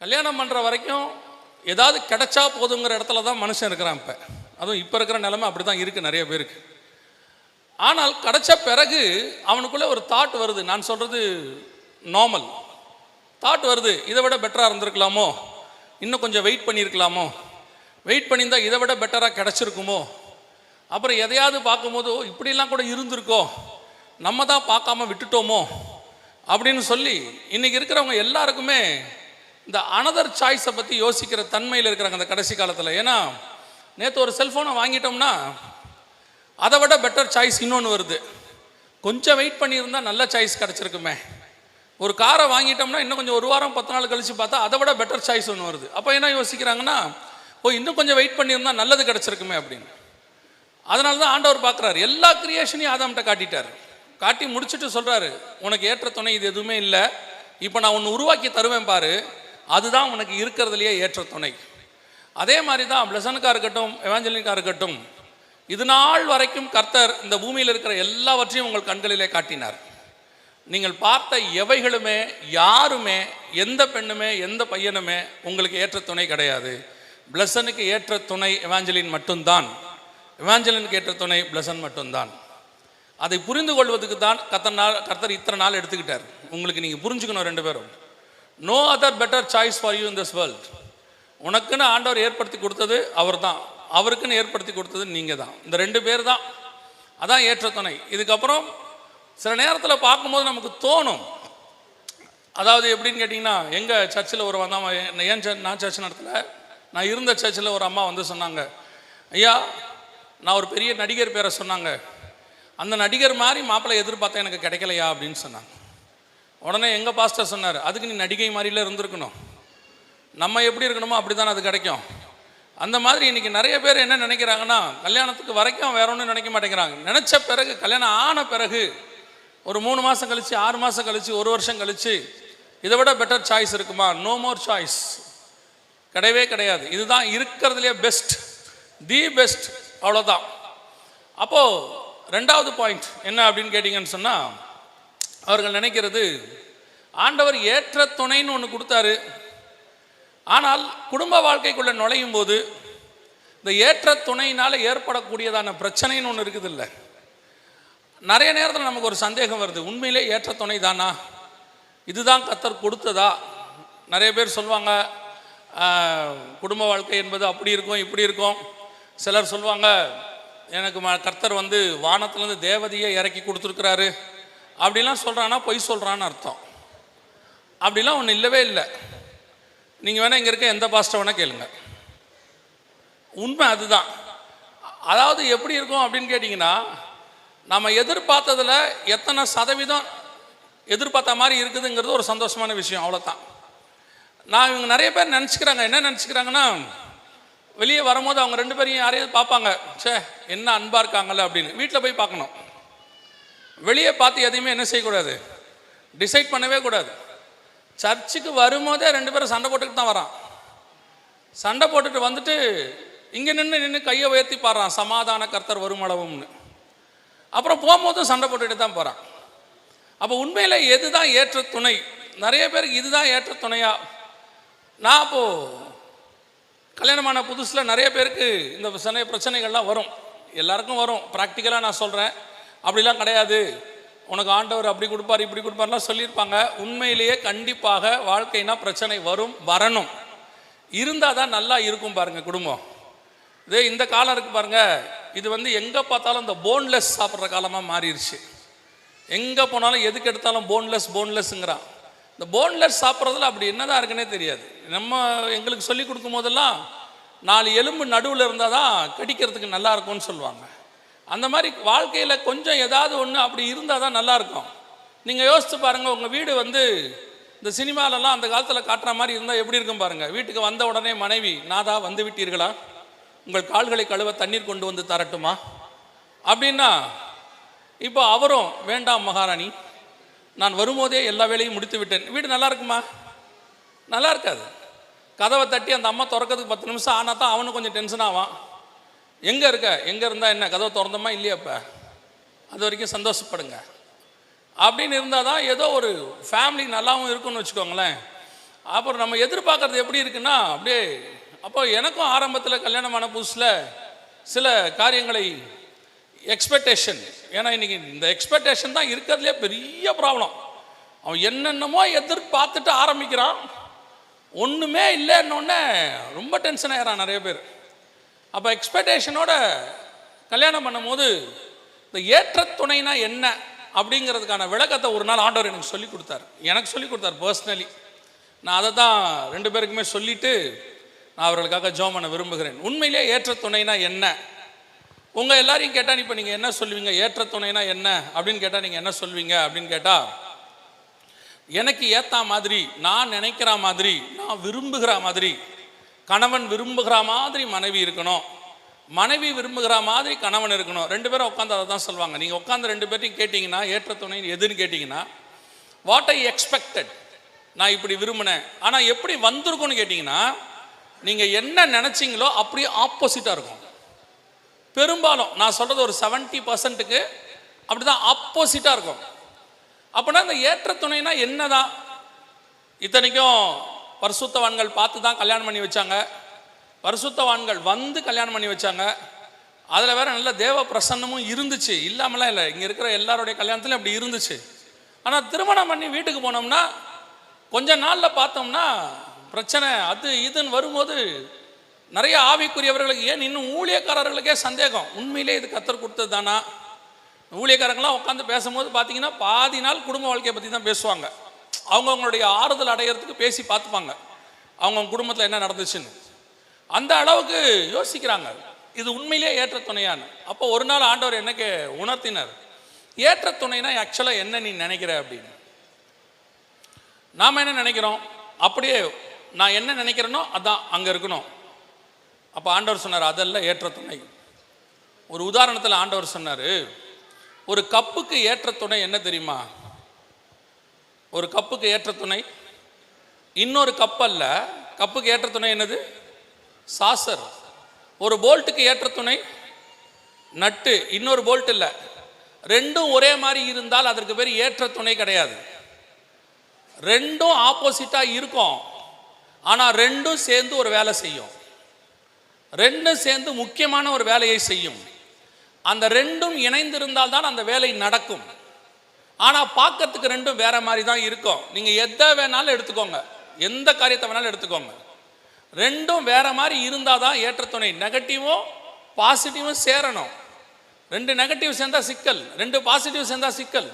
கல்யாணம் பண்ணுற வரைக்கும் ஏதாவது கிடைச்சா போதுங்கிற இடத்துல தான் மனுஷன் இருக்கிறான் இப்போ. அதுவும் இப்போ இருக்கிற நிலைமை அப்படி தான் இருக்குது நிறைய பேருக்கு. ஆனால் கிடைச்ச பிறகு அவனுக்குள்ளே ஒரு தாட் வருது. நான் சொல்கிறது நார்மல் தாட் வருது. இதை விட பெட்டராக இருந்திருக்கலாமோ? இன்னும் கொஞ்சம் வெயிட் பண்ணியிருக்கலாமோ? வெயிட் பண்ணியிருந்தால் இதை விட பெட்டராக கிடச்சிருக்குமோ? அப்புறம் எதையாவது பார்க்கும்போது இப்படிலாம் கூட இருந்திருக்கோ? நம்ம தான் பார்க்காம விட்டுட்டோமோ? அப்படின்னு சொல்லி இன்றைக்கி இருக்கிறவங்க எல்லாருக்குமே இந்த அனதர் சாய்ஸை பற்றி யோசிக்கிற தன்மையில் இருக்கிறாங்க அந்த கடைசி காலத்தில். ஏன்னா நேற்று ஒரு செல்ஃபோனை வாங்கிட்டோம்னா அதை விட பெட்டர் சாய்ஸ் இன்னொன்று வருது. கொஞ்சம் வெயிட் பண்ணியிருந்தால் நல்ல சாய்ஸ் கிடச்சிருக்குமே. ஒரு காரை வாங்கிட்டோம்னா இன்னும் கொஞ்சம் ஒரு வாரம் பத்து நாள் கழிச்சு பார்த்தா அதை விட பெட்டர் சாய்ஸ் ஒன்று வருது. அப்போ என்ன யோசிக்கிறாங்கன்னா ஓ இன்னும் கொஞ்சம் வெயிட் பண்ணியிருந்தால் நல்லது கிடச்சிருக்குமே அப்படின்னு. அதனால தான் ஆண்டவர் பார்க்குறாரு. எல்லா கிரியேஷனையும் ஆதாம்கிட்ட காட்டிட்டார். காட்டி முடிச்சுட்டு சொல்கிறாரு உனக்கு ஏற்ற துணை இது எதுவுமே இல்லை. இப்போ நான் ஒன்று உருவாக்கி தருவேன் பாரு. அதுதான் உனக்கு இருக்கிறதுலையே ஏற்ற துணை. அதே மாதிரி தான் பிளசனுக்காக இருக்கட்டும் எவாஞ்சலினுக்காக இருக்கட்டும் இது நாள் வரைக்கும் கர்த்தர் இந்த பூமியில் இருக்கிற எல்லாவற்றையும் உங்கள் கண்களிலே காட்டினார். நீங்கள் பார்த்த எவைகளுமே யாருமே எந்த பெண்ணுமே எந்த பையனுமே உங்களுக்கு ஏற்ற துணை கிடையாது. பிளசனுக்கு ஏற்ற துணை எவாஞ்சலின் மட்டும்தான். எவாஞ்சலினுக்கு ஏற்ற துணை பிளசன் மட்டும்தான். அதை புரிந்து கொள்வதுக்கு தான் கத்தர் நாள் கர்த்தர் இத்தனை நாள் எடுத்துக்கிட்டார். உங்களுக்கு நீங்கள் புரிஞ்சுக்கணும் ரெண்டு பேரும். No other better choice for you in this world உனக்குன்னு ஆண்டவர் ஏற்படுத்தி கொடுத்தது அவர் தான் அவருக்குன்னு ஏற்படுத்தி கொடுத்தது நீங்கள் தான் இந்த ரெண்டு பேர் தான் அதான் ஏற்ற துணை இதுக்கப்புறம் சில நேரத்தில் பார்க்கும்போது நமக்கு தோணும். அதாவது எப்படின்னு கேட்டிங்கன்னா எங்கள் சர்ச்சில் ஒரு வந்தா ஏன் சர்ச் நான் சர்ச் நடத்தல? நான் இருந்த சர்ச்சில் ஒரு அம்மா வந்து சொன்னாங்க ஐயா நான் ஒரு பெரிய நடிகர் பேரை சொன்னாங்க. அந்த நடிகர் மாதிரி மாப்பிள்ளை எதிர்பார்த்தா எனக்கு கிடைக்கலையா? அப்படின்னு சொன்னாங்க. உடனே எங்கள் பாஸ்டர் சொன்னார் அதுக்கு நீ நடிகை மாதிரில இருந்திருக்கணும். நம்ம எப்படி இருக்கணுமோ அப்படி தான் அது கிடைக்கும். அந்த மாதிரி இன்னைக்கு நிறைய பேர் என்ன நினைக்கிறாங்கன்னா கல்யாணத்துக்கு வரைக்கும் வேற ஒன்றும் நினைக்க மாட்டேங்கிறாங்க. நினச்ச பிறகு கல்யாணம் ஆன பிறகு ஒரு மூணு மாதம் கழித்து ஆறு மாதம் கழித்து ஒரு வருஷம் கழித்து இதை விட பெட்டர் சாய்ஸ் இருக்குமா? நோ மோர் சாய்ஸ் கிடையவே கிடையாது. இதுதான் இருக்கிறதுலே பெஸ்ட் தி பெஸ்ட் அவ்வளோதான் அப்போது ரெண்டாவது பாயிண்ட் என்ன அப்படின்னு கேட்டிங்கன்னு சொன்னால் அவர்கள் நினைக்கிறது ஆண்டவர் ஏற்ற துணைன்னு ஒன்று கொடுத்தாரு. ஆனால் குடும்ப வாழ்க்கைக்குள்ளே நுழையும் போது இந்த ஏற்ற துணையினால் ஏற்படக்கூடியதான பிரச்சனைன்னு ஒன்று இருக்குது இல்லை நிறைய நேரத்தில் நமக்கு ஒரு சந்தேகம் வருது உண்மையிலே ஏற்ற துணை தானா இதுதான் கத்தர் கொடுத்ததா? நிறைய பேர் சொல்லுவாங்க குடும்ப வாழ்க்கை என்பது அப்படி இருக்கும் இப்படி இருக்கும். சிலர் சொல்லுவாங்க எனக்கு ம கர்த்தர் வந்து வானத்துலேருந்து தேவதையை இறக்கி கொடுத்துருக்குறாரு. அப்படிலாம் சொல்கிறான்னா பொய் சொல்கிறான்னு அர்த்தம். அப்படிலாம் ஒன்று இல்லவே இல்லை. நீங்கள் வேணால் இங்கே இருக்க எந்த பாஸ்ட்டை வேணால் கேளுங்க. உண்மை அதுதான். அதாவது எப்படி இருக்கும் அப்படின்னு கேட்டிங்கன்னா நம்ம எதிர்பார்த்ததில் எத்தனை சதவீதம் எதிர்பார்த்த மாதிரி இருக்குதுங்கிறது ஒரு சந்தோஷமான விஷயம் அவ்வளோதான் நான் இவங்க நிறைய பேர் நினச்சிக்கிறாங்க. என்ன நினச்சிக்கிறாங்கன்னா வெளியே வரும்போது அவங்க ரெண்டு பேரையும் யாரையாவது பார்ப்பாங்க. ச்சே என்ன அன்பாக இருக்காங்கல்ல அப்படின்னு. வீட்டில் போய் பார்க்கணும். வெளியே பார்த்து எதையுமே என்ன செய்யக்கூடாது? டிசைட் பண்ணவே கூடாது. சர்ச்சுக்கு வரும்போதே ரெண்டு பேரும் சண்டை போட்டுக்கிட்டு தான் வரான். சண்டை போட்டுட்டு வந்துட்டு இங்கே நின்று நின்று கையை உயர்த்தி பாடுறான். சமாதான கர்த்தர் வருமளவும்னு அப்புறம் போகும்போதும் சண்டை போட்டுட்டு தான் போகிறான் அப்போ உண்மையில் எது தான் ஏற்ற துணை? நிறைய பேருக்கு இதுதான் ஏற்ற துணையா? நான் அப்போது கல்யாணமான புதுசில் நிறைய பேருக்கு இந்த சில பிரச்சனைகள்லாம் வரும். எல்லாருக்கும் வரும். ப்ராக்டிக்கலாக நான் சொல்கிறேன் அப்படிலாம் கிடையாது. உனக்கு ஆண்டவர் அப்படி கொடுப்பார் இப்படி கொடுப்பார்லாம் சொல்லியிருப்பாங்க. உண்மையிலேயே கண்டிப்பாக வாழ்க்கைனா பிரச்சனை வரும் வரணும். இருந்தால் தான் நல்லா இருக்கும் பாருங்கள் குடும்பம். இதே இந்த காலம் இருக்கு பாருங்க. இது வந்து எங்கே பார்த்தாலும் இந்த போன்லெஸ் சாப்பிட்ற காலமாக மாறிடுச்சு எங்கே போனாலும் எதுக்கு எடுத்தாலும் போன்லெஸ் போன்லெஸ்ஸுங்கிறான் இந்த போன்லெஸ் சாப்பிட்றதுல அப்படி என்னதான் இருக்குன்னே தெரியாது. நம்ம எங்களுக்கு சொல்லி கொடுக்கும் போதெல்லாம் நாலு எலும்பு நடுவில் இருந்தால் தான் கடிக்கிறதுக்கு நல்லா இருக்கும்னு சொல்லுவாங்க. அந்த மாதிரி வாழ்க்கையில் கொஞ்சம் ஏதாவது ஒன்று அப்படி இருந்தால் தான் நல்லா இருக்கும் நீங்கள் யோசித்து பாருங்கள் உங்கள் வீடு வந்து இந்த சினிமாலெல்லாம் அந்த காலத்தில் காட்டுற மாதிரி இருந்தால் எப்படி இருக்கும் பாருங்கள் வீட்டுக்கு வந்த உடனே மனைவி நாதா வந்து விட்டீர்களா? உங்கள் கால்களை கழுவ தண்ணீர் கொண்டு வந்து தரட்டுமா? அப்படின்னா இப்போ அவரும் வேண்டாம் மகாராணி நான் வரும்போதே எல்லா வேலையும் முடித்து விட்டேன். வீடு நல்லா இருக்குமா? நல்லா இருக்காது. கதவை தட்டி அந்த அம்மா திறக்கிறதுக்கு பத்து நிமிஷம் ஆனால் தான் அவனும் கொஞ்சம் டென்ஷன் ஆவான். எங்கே இருக்க? எங்கே இருந்தால் என்ன? கதவை திறந்தோமா இல்லையாப்பா அது வரைக்கும் சந்தோஷப்படுங்க. அப்படின்னு இருந்தால் தான் ஏதோ ஒரு ஃபேமிலி நல்லாவும் இருக்கும்னு வச்சுக்கோங்களேன். அப்புறம் நம்ம எதிர்பார்க்குறது எப்படி இருக்குன்னா அப்படியே அப்போ எனக்கும் ஆரம்பத்தில் கல்யாணமான புதுசில் சில காரியங்களை எக்ஸ்பெக்டேஷன் ஏன்னா இன்றைக்கி இந்த எக்ஸ்பெக்டேஷன் தான் இருக்கிறதுலே பெரிய ப்ராப்ளம் அவன் என்னென்னமோ எதிர்பார்த்துட்டு ஆரம்பிக்கிறான். ஒன்றுமே இல்லைன்னொன்னே ரொம்ப டென்ஷன் ஆகிறான் நிறைய பேர். அப்போ எக்ஸ்பெக்டேஷனோட கல்யாணம் பண்ணும்போது இந்த ஏற்ற துணைனா என்ன அப்படிங்கிறதுக்கான விளக்கத்தை ஒரு நாள் ஆண்டவர் எனக்கு சொல்லி கொடுத்தார். எனக்கு சொல்லி கொடுத்தார் பர்சனலி நான் அதை தான் ரெண்டு பேருக்குமே சொல்லிவிட்டு நான் அவர்களுக்காக ஜோம் பண்ண விரும்புகிறேன். உண்மையிலேயே ஏற்ற துணைனா என்ன? உங்கள் எல்லாரையும் கேட்டால் இப்போ நீங்கள் என்ன சொல்லுவீங்க? ஏற்ற துணைனா என்ன அப்படின்னு கேட்டால் நீங்கள் என்ன சொல்லுவீங்க அப்படின்னு கேட்டால் எனக்கு ஏற்ற மாதிரி நான் நினைக்கிற மாதிரி நான் விரும்புகிற மாதிரி கணவன் விரும்புகிற மாதிரி மனைவி இருக்கணும். மனைவி விரும்புகிற மாதிரி கணவன் இருக்கணும். ரெண்டு பேரும் உட்காந்து அதை தான் சொல்லுவாங்க. நீங்கள் உட்காந்து ரெண்டு பேர்ட்டையும் கேட்டிங்கன்னா ஏற்ற துணை எதுன்னு கேட்டிங்கன்னா வாட் ஐ எக்ஸ்பெக்டட் நான் இப்படி விரும்பினேன். ஆனால் எப்படி வந்திருக்கும்னு கேட்டிங்கன்னா நீங்கள் என்ன நினச்சிங்களோ அப்படியே ஆப்போசிட்டாக இருக்கும். பெரும்பாலும் நான் சொல்கிறது ஒரு செவன்ட்டி பர்சன்ட்டுக்கு அப்படி தான் ஆப்போசிட்டாக இருக்கும். அப்படின்னா இந்த ஏற்ற துணைனா என்னதான்? இத்தனைக்கும் பரிசுத்தவான்கள் பார்த்து தான் கல்யாணம் பண்ணி வச்சாங்க. பரிசுத்தவான்கள் வந்து கல்யாணம் பண்ணி வச்சாங்க. அதில் வேற நல்ல தேவ பிரசன்னமும் இருந்துச்சு. இல்லாமலாம் இல்லை. இங்கே இருக்கிற எல்லாருடைய கல்யாணத்துலையும் அப்படி இருந்துச்சு. ஆனால் திருமணம் பண்ணி வீட்டுக்கு போனோம்னா கொஞ்ச நாளில் பார்த்தோம்னா பிரச்சனை அது இதுன்னு வரும்போது நிறைய ஆவிக்குரியவர்களுக்கு ஏன் இன்னும் ஊழியக்காரர்களுக்கே சந்தேகம். உண்மையிலே இது கத்தர் கொடுத்தது தானா ஊழியக்காரங்களாம் உட்காந்து பேசும்போது பார்த்தீங்கன்னா பாதி நாள் குடும்ப வாழ்க்கையை பற்றி தான் பேசுவாங்க. அவங்கவுங்களுடைய ஆறுதல் அடையிறதுக்கு பேசி பார்த்துப்பாங்க. அவங்க குடும்பத்தில் என்ன நடந்துச்சுன்னு. அந்த அளவுக்கு யோசிக்கிறாங்க. இது உண்மையிலேயே ஏற்ற துணையான்னு. அப்போ ஒரு நாள் ஆண்டவர் என்னக்கு உணர்த்தினார்? ஏற்ற துணைனா ஆக்சுவலாக என்ன நீ நினைக்கிற அப்படின்னு. நாம் என்ன நினைக்கிறோம்? அப்படியே நான் என்ன நினைக்கிறேனோ அதான் அங்கே இருக்கணும். அப்போ ஆண்டவர் சொன்னார் அதெல்லாம் ஏற்ற துணை. ஒரு உதாரணத்தில் ஆண்டவர் சொன்னார் ஒரு கப்புக்கு ஏற்ற துணை என்ன தெரியுமா? ஒரு கப்புக்கு ஏற்ற துணை. இன்னொரு கப் அல்ல கப்புக்கு ஏற்ற துணை என்னது? சாசர். ஒரு போல்ட்டுக்கு ஏற்ற துணை நட்டு. இன்னொரு போல்ட் இல்லை. ரெண்டும் ஒரே மாதிரி இருந்தால் அதற்கு பேர் ஏற்ற துணை கிடையாது. ரெண்டும் ஆப்போசிட்டாக இருக்கும். ஆனால் ரெண்டும் சேர்ந்து ஒரு வேலை செய்யும். ரெண்டும் சேர்ந்து முக்கியமான ஒரு வேலையை செய்யும். அந்த ரெண்டும் இணைந்திருந்தால் தான் அந்த வேலை நடக்கும். ஆனால் பார்க்கறதுக்கு ரெண்டும் வேற மாதிரி தான் இருக்கும். நீங்கள் எதை வேணாலும் எடுத்துக்கோங்க. எந்த காரியத்தை வேணாலும் எடுத்துக்கோங்க. ரெண்டும் வேற மாதிரி இருந்தால் தான் ஏற்ற துணை நெகட்டிவும் பாசிட்டிவும் சேரணும். ரெண்டு நெகட்டிவ் சேர்ந்தா சிக்கல். ரெண்டு பாசிட்டிவ் சேர்ந்தா சிக்கல்.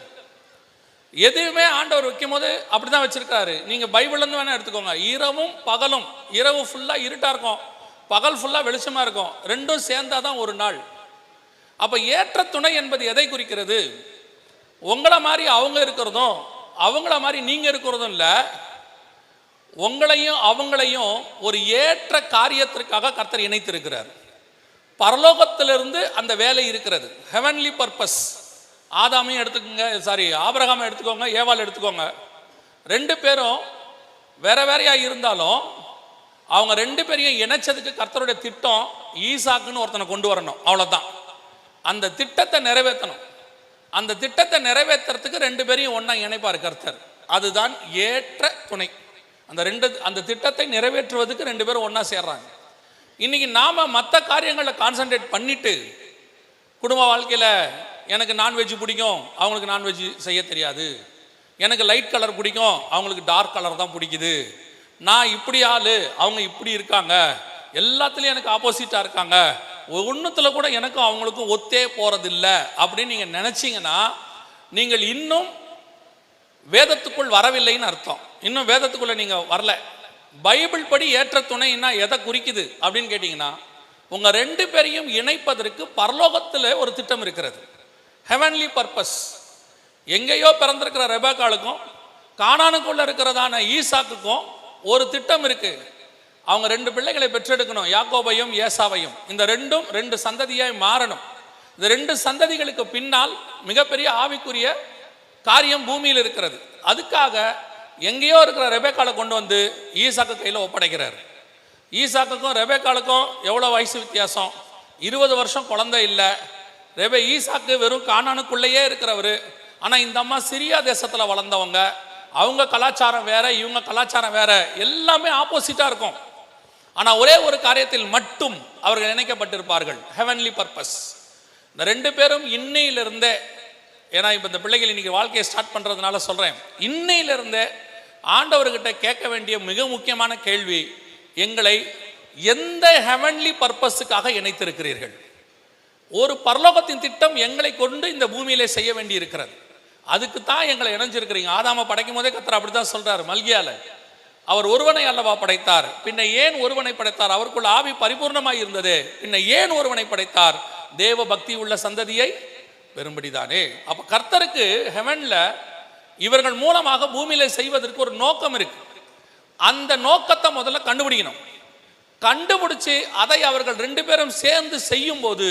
எதுவுமே ஆண்டவர் வைக்கும் போது அப்படி தான் வச்சிருக்காரு நீங்கள் பைபிள்லேருந்து வேணால் எடுத்துக்கோங்க. இரவும் பகலும். இரவு ஃபுல்லாக இருட்டாக இருக்கும். பகல் ஃபுல்லாக வெளிச்சமாக இருக்கும். ரெண்டும் சேர்ந்தாதான் தான் ஒரு நாள். அப்போ ஏற்ற துணை என்பது எதை குறிக்கிறது? உங்களை மாதிரி அவங்க இருக்கிறதும் அவங்கள மாதிரி நீங்கள் இருக்கிறதும் இல்லை. உங்களையும் அவங்களையும் ஒரு ஏற்ற காரியத்திற்காக கர்த்தர் இணைத்திருக்கிறார். பரலோகத்திலிருந்து அந்த வேலை இருக்கிறது. ஹெவன்லி பர்பஸ் ஆதாமையும் எடுத்துக்கோங்க சாரி ஆபிரகாமை எடுத்துக்கோங்க ஏவால் எடுத்துக்கோங்க. ரெண்டு பேரும் வேற வேறையா இருந்தாலும் அவங்க ரெண்டு பேரையும் இணைச்சதுக்கு கர்த்தருடைய திட்டம் ஈசாக்குன்னு ஒருத்தனை கொண்டு வரணும். அவ்வளோதான் அந்த திட்டத்தை நிறைவேற்றணும். அந்த திட்டத்தை நிறைவேற்றுறதுக்கு ரெண்டு பேரையும் ஒன்றா இணைப்பார் கர்த்தர். அதுதான் ஏற்ற துணை. அந்த ரெண்டு அந்த திட்டத்தை நிறைவேற்றுவதுக்கு ரெண்டு பேரும் ஒன்றா சேர்றாங்க. இன்னைக்கு நாம் மற்ற காரியங்களில் கான்சென்ட்ரேட் பண்ணிட்டு குடும்ப வாழ்க்கையில் எனக்கு நான்வெஜ் பிடிக்கும் அவங்களுக்கு நான்வெஜ் செய்ய தெரியாது. எனக்கு லைட் கலர் பிடிக்கும் அவங்களுக்கு டார்க் கலர் தான் பிடிக்குது. நான் இப்படி ஆளு அவங்க இப்படி இருக்காங்க. எல்லாத்துலேயும் எனக்கு ஆப்போசிட்டாக இருக்காங்க. ஒன்றுத்தில் கூட எனக்கும் அவங்களுக்கும் ஒத்தே போகிறதில்ல அப்படின்னு நீங்கள் நினச்சிங்கன்னா நீங்கள் இன்னும் வேதத்துக்குள் வரவில்லைன்னு அர்த்தம். இன்னும் வேதத்துக்குள்ளே நீங்கள் வரல. பைபிள் படி ஏற்ற துணைன்னா எதை குறிக்குது அப்படின்னு கேட்டிங்கன்னா உங்கள் ரெண்டு பேரையும் இணைப்பதற்கு பரலோகத்தில் ஒரு திட்டம் இருக்கிறது. ஹெவன்லி பர்பஸ் எங்கேயோ பிறந்திருக்கிற ரெபேக்காளுக்கும் காணானுக்குள்ளே இருக்கிறதான ஈசாக்குக்கும் ஒரு திட்டம் இருக்குது அவங்க ரெண்டு பிள்ளைகளை பெற்றெடுக்கணும் யாக்கோபையும் ஏசாவையும். இந்த ரெண்டும் ரெண்டு சந்ததியாய் மாறணும். இந்த ரெண்டு சந்ததிகளுக்கு பின்னால் மிகப்பெரிய ஆவிக்குரிய காரியம் பூமியில் இருக்கிறது. அதுக்காக எங்கேயோ இருக்கிற ரெபேக்காலை கொண்டு வந்து ஈசாக்கு கையில் ஒப்படைக்கிறார். ஈசாக்குக்கும் ரெபேக்காலுக்கும் எவ்வளோ வயசு வித்தியாசம்? இருபது வருஷம் குழந்தை இல்லை. ரெபே ஈசாக்கு வெறும் காணானுக்குள்ளேயே இருக்கிறவர். ஆனால் இந்த அம்மா சிரியா தேசத்தில் வளர்ந்தவங்க. அவங்க கலாச்சாரம் வேற இவங்க கலாச்சாரம் வேற. எல்லாமே ஆப்போசிட்டாக இருக்கும். ஆனால் ஒரே ஒரு காரியத்தில் மட்டும் அவர்கள் இணைக்கப்பட்டிருப்பார்கள். ஹெவன்லி பர்பஸ் இந்த ரெண்டு பேரும் இன்னையிலிருந்தே ஏன்னா இப்போ இந்த பிள்ளைகள் இன்னைக்கு வாழ்க்கையை ஸ்டார்ட் பண்ணுறதுனால சொல்கிறேன் இன்னையிலிருந்தே ஆண்டவர்கிட்ட கேட்க வேண்டிய மிக முக்கியமான கேள்வி எங்களை எந்த ஹெவன்லி பர்பஸுக்காக இணைத்திருக்கிறீர்கள்? ஒரு பரலோகத்தின் திட்டம் எங்களை கொண்டு இந்த பூமியிலே செய்ய வேண்டி இருக்கிறது அதுக்கு தான் எங்களை இணைஞ்சிருக்கிறீங்க. ஆதாம படைக்கும் போதே அப்படி தான் சொல்கிறார் மல்கியால. அவர் ஒருவனை அல்லவா படைத்தார்? பின்ன ஏன் ஒருவனை படைத்தார்? அவருக்குள்ள ஆவி பரிபூர்ணமாய் இருந்தது. பின்ன ஏன் ஒருவனை படைத்தார்? தேவ பக்தி உள்ள சந்ததியை பெரும்படிதானே அப்ப கர்த்தருக்கு ஹெவன்ல இவர்கள் மூலமாக பூமியில செய்வதற்கு ஒரு நோக்கம் இருக்கு. அந்த நோக்கத்தை முதல்ல கண்டுபிடிக்கணும். கண்டுபிடிச்சு அதை அவர்கள் ரெண்டு பேரும் சேர்ந்து செய்யும் போது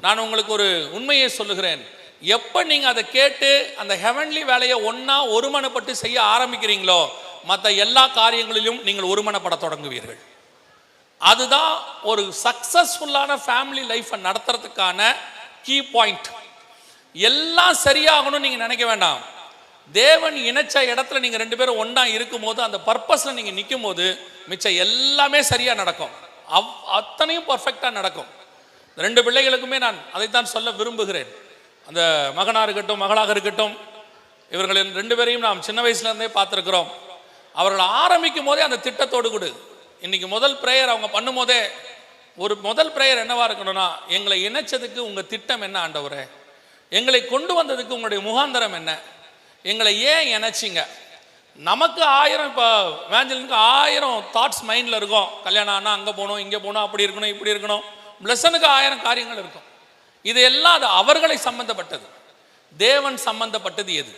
நான் உங்களுக்கு ஒரு உண்மையை சொல்லுகிறேன். எப்போ நீங்க அதை கேட்டு அந்த ஹெவன்லி வேலையை ஒன்றா ஒருமனப்பட்டு செய்ய ஆரம்பிக்கிறீங்களோ மற்ற எல்லா காரியங்களிலும் நீங்கள் ஒருமனப்பட தொடங்குவீர்கள். அதுதான் ஒரு சக்சஸ்ஃபுல்லான ஃபேமிலி லைஃப்பை நடத்துறதுக்கான கீ பாயிண்ட் எல்லாம் சரியாகணும்னு நீங்கள் நினைக்க வேண்டாம். தேவன் இணைச்ச இடத்துல நீங்கள் ரெண்டு பேரும் ஒன்றா இருக்கும்போது அந்த பர்பஸில் நீங்கள் நிற்கும் போது மிச்சம் எல்லாமே சரியாக நடக்கும். அவ் அத்தனையும் பர்ஃபெக்டாக நடக்கும். ரெண்டு பிள்ளைகளுக்குமே நான் அதைத்தான் சொல்ல விரும்புகிறேன். அந்த மகனாக இருக்கட்டும் மகளாக இருக்கட்டும் இவர்களின் ரெண்டு பேரையும் நாம் சின்ன வயசுலேருந்தே பார்த்துருக்குறோம். அவர்கள் ஆரம்பிக்கும் போதே அந்த திட்டத்தோடு கொடு. இன்னைக்கு முதல் ப்ரேயர் அவங்க பண்ணும்போதே ஒரு முதல் ப்ரேயர் என்னவா இருக்கணும்னா எங்களை இணைச்சதுக்கு உங்க திட்டம் என்ன ஆண்டவரே? எங்களை கொண்டு வந்ததுக்கு உங்களுடைய முகாந்தரம் என்ன? எங்களை ஏன் இணைச்சிங்க? நமக்கு ஆயிரம் இப்போ வேஞ்சலுக்கு ஆயிரம் தாட்ஸ் மைண்டில் இருக்கும். கல்யாணம் ஆனால் அங்கே போகணும் இங்கே போகணும் அப்படி இருக்கணும் இப்படி இருக்கணும். பிளஸனுக்கு ஆயிரம் காரியங்கள் இருக்கும். இது எல்லாம் அது அவர்களை சம்பந்தப்பட்டது. தேவன் சம்பந்தப்பட்டது எது?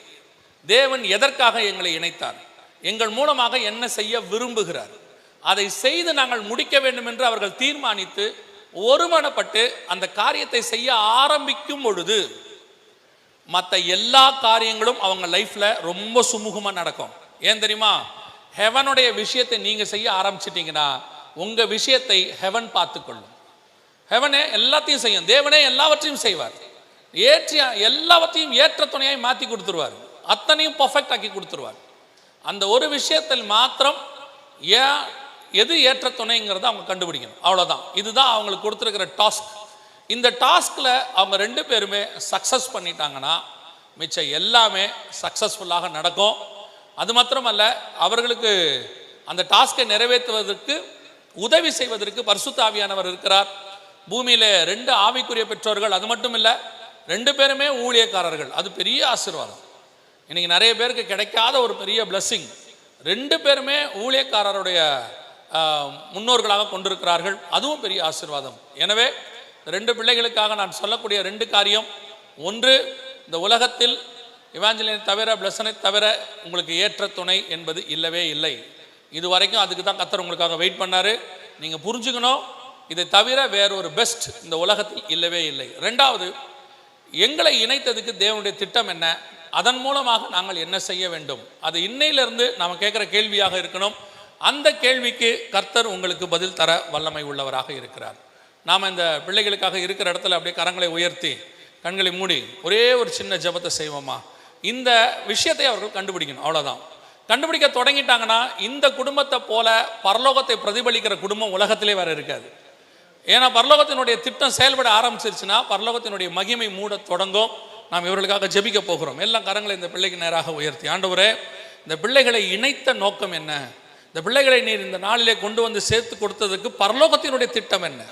தேவன் எதற்காக எங்களை இணைத்தார்? எங்கள் மூலமாக என்ன செய்ய விரும்புகிறார்? அதை செய்து நாங்கள் முடிக்க வேண்டும் என்று அவர்கள் தீர்மானித்து ஒருமனப்பட்டு அந்த காரியத்தை செய்ய ஆரம்பிக்கும் பொழுது மற்ற எல்லா காரியங்களும் அவங்க லைஃப்ல ரொம்ப சுமூகமாக நடக்கும். ஏன் தெரியுமா? ஹெவனுடைய விஷயத்தை நீங்க செய்ய ஆரம்பிச்சிட்டீங்கன்னா உங்க விஷயத்தை ஹெவன் பார்த்துக்கொள்ளும். ஹெவனே எல்லாத்தையும் செய்யும். தேவனே எல்லாவற்றையும் செய்வார். ஏற்றிய எல்லாவற்றையும் ஏற்ற துணையாய் மாற்றி கொடுத்துருவார். அத்தனையும் பர்ஃபெக்ட் ஆக்கி கொடுத்துருவார். அந்த ஒரு விஷயத்தில் மாத்திரம் ஏன் எது ஏற்ற துணைங்கிறத அவங்க கண்டுபிடிக்கணும். அவ்வளோதான் இதுதான் அவங்களுக்கு கொடுத்துருக்கிற டாஸ்க். இந்த டாஸ்கில் அவங்க ரெண்டு பேருமே சக்ஸஸ் பண்ணிட்டாங்கன்னா மிச்சம் எல்லாமே சக்ஸஸ்ஃபுல்லாக நடக்கும். அது மாத்திரமல்ல அவர்களுக்கு அந்த டாஸ்கை நிறைவேற்றுவதற்கு உதவி செய்வதற்கு பரிசுத்த ஆவியானவர் இருக்கிறார். பூமியில் ரெண்டு ஆவிக்குரிய பெற்றோர்கள் அது மட்டும் இல்லை ரெண்டு பேருமே ஊழியக்காரர்கள். அது பெரிய ஆசீர்வாதம். இன்னைக்கு நிறைய பேருக்கு கிடைக்காத ஒரு பெரிய பிளஸ்ஸிங் ரெண்டு பேருமே ஊழியக்காரருடைய முன்னோர்களாக கொண்டிருக்கிறார்கள். அதுவும் பெரிய ஆசீர்வாதம். எனவே ரெண்டு பிள்ளைகளுக்காக நான் சொல்லக்கூடிய ரெண்டு காரியம். ஒன்று இந்த உலகத்தில் இவாஞ்சலினை தவிர பிளஸனை தவிர உங்களுக்கு ஏற்ற துணை என்பது இல்லவே இல்லை. இது வரைக்கும் அதுக்கு தான் கத்தர் உங்களுக்காக வெயிட் பண்ணார். நீங்கள் புரிஞ்சுக்கணும் இதை தவிர வேற ஒரு பெஸ்ட் இந்த உலகத்தில் இல்லவே இல்லை. ரெண்டாவது எங்களை இணைத்ததுக்கு தேவனுடைய திட்டம் என்ன? அதன் மூலமாக நாங்கள் என்ன செய்ய வேண்டும்? அது இன்னையிலிருந்து நாம் கேட்குற கேள்வியாக இருக்கணும். அந்த கேள்விக்கு கர்த்தர் உங்களுக்கு பதில் தர வல்லமை உள்ளவராக இருக்கிறார். நாம் இந்த பிள்ளைகளுக்காக இருக்கிற இடத்துல அப்படியே கரங்களை உயர்த்தி கண்களை மூடி ஒரே ஒரு சின்ன ஜெபத்தை செய்வோமா? இந்த விஷயத்தை அவர்கள் கண்டுபிடிக்கணும். அவ்வளோதான் கண்டுபிடிக்க தொடங்கிட்டாங்கன்னா இந்த குடும்பத்தை போல பரலோகத்தை பிரதிபலிக்கிற குடும்பம் உலகத்திலே வேறு இருக்காது. ஏன்னா பரலோகத்தினுடைய திட்டம் செயல்பட ஆரம்பிச்சிருச்சுன்னா பரலோகத்தினுடைய மகிமை மூட தொடங்கும். நாம் இவர்களுக்காக ஜெபிக்க போகிறோம். எல்லா கரங்களை இந்த பிள்ளைக்கு நேராக உயர்த்தி. ஆண்டவரே இந்த பிள்ளைகளை இணைத்த நோக்கம் என்ன? இந்த பிள்ளைகளை நீர் இந்த நாளிலே கொண்டு வந்து சேர்த்து கொடுத்ததுக்கு பரலோகத்தினுடைய திட்டம் என்ன?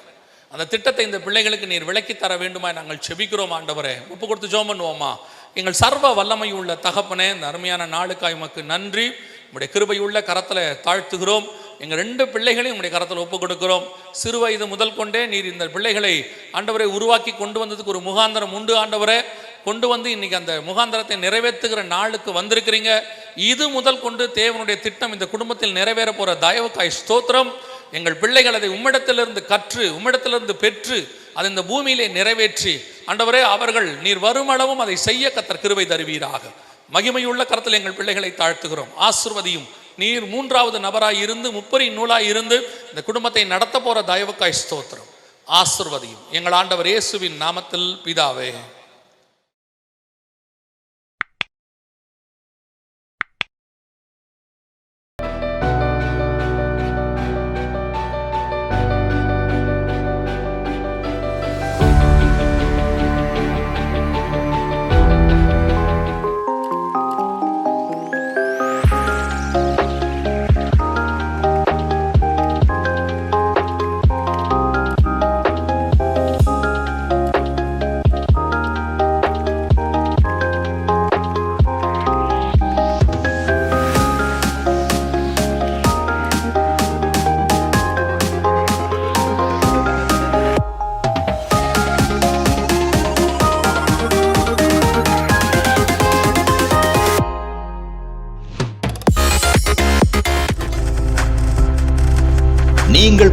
அந்த திட்டத்தை இந்த பிள்ளைகளுக்கு நீர் விளக்கி தர வேண்டுமா நாங்கள் செபிக்கிறோம் ஆண்டவரே. ஒப்பு கொடுத்து ஜோம் பண்ணுவோமா? எங்கள் சர்வ வல்லமை உள்ள தகப்பனே இந்த அருமையான நாளுக்காய் உமக்கு நன்றி. உங்களுடைய கிருபையுள்ள கரத்தில் தாழ்த்துகிறோம். எங்கள் ரெண்டு பிள்ளைகளையும் உங்களுடைய கரத்தில் ஒப்புக் கொடுக்கிறோம். சிறு வயது முதல் கொண்டே நீர் இந்த பிள்ளைகளை ஆண்டவரை உருவாக்கி கொண்டு வந்ததுக்கு ஒரு முகாந்திரம் உண்டு ஆண்டவரே. கொண்டு வந்து இன்னைக்கு அந்த முகாந்திரத்தை நிறைவேற்றுகிற நாளுக்கு வந்திருக்கிறீங்க. இது முதல் கொண்டு தேவனுடைய திட்டம் இந்த குடும்பத்தில் நிறைவேற போகிற தயவுக்காய் ஸ்தோத்திரம். எங்கள் பிள்ளைகள் அதை உம்மிடத்திலிருந்து கற்று உம்மிடத்திலிருந்து பெற்று அதை இந்த பூமியிலே நிறைவேற்றி ஆண்டவரே அவர்கள் நீர் வருமளவும் அதை செய்ய கத்தர் கிருவை தருவீராக. மகிமையுள்ள கரத்தில் எங்கள் பிள்ளைகளை தாழ்த்துகிறோம். ஆசிர்வதியும். நீர் மூன்றாவது நபராய் இருந்து முப்பரி நூலாய் இருந்து இந்த குடும்பத்தை நடத்த போற தயவுக்காய் ஸ்தோத்திரம். ஆசிர்வதியும். எங்கள் ஆண்டவர் இயேசுவின் நாமத்தில் பிதாவே.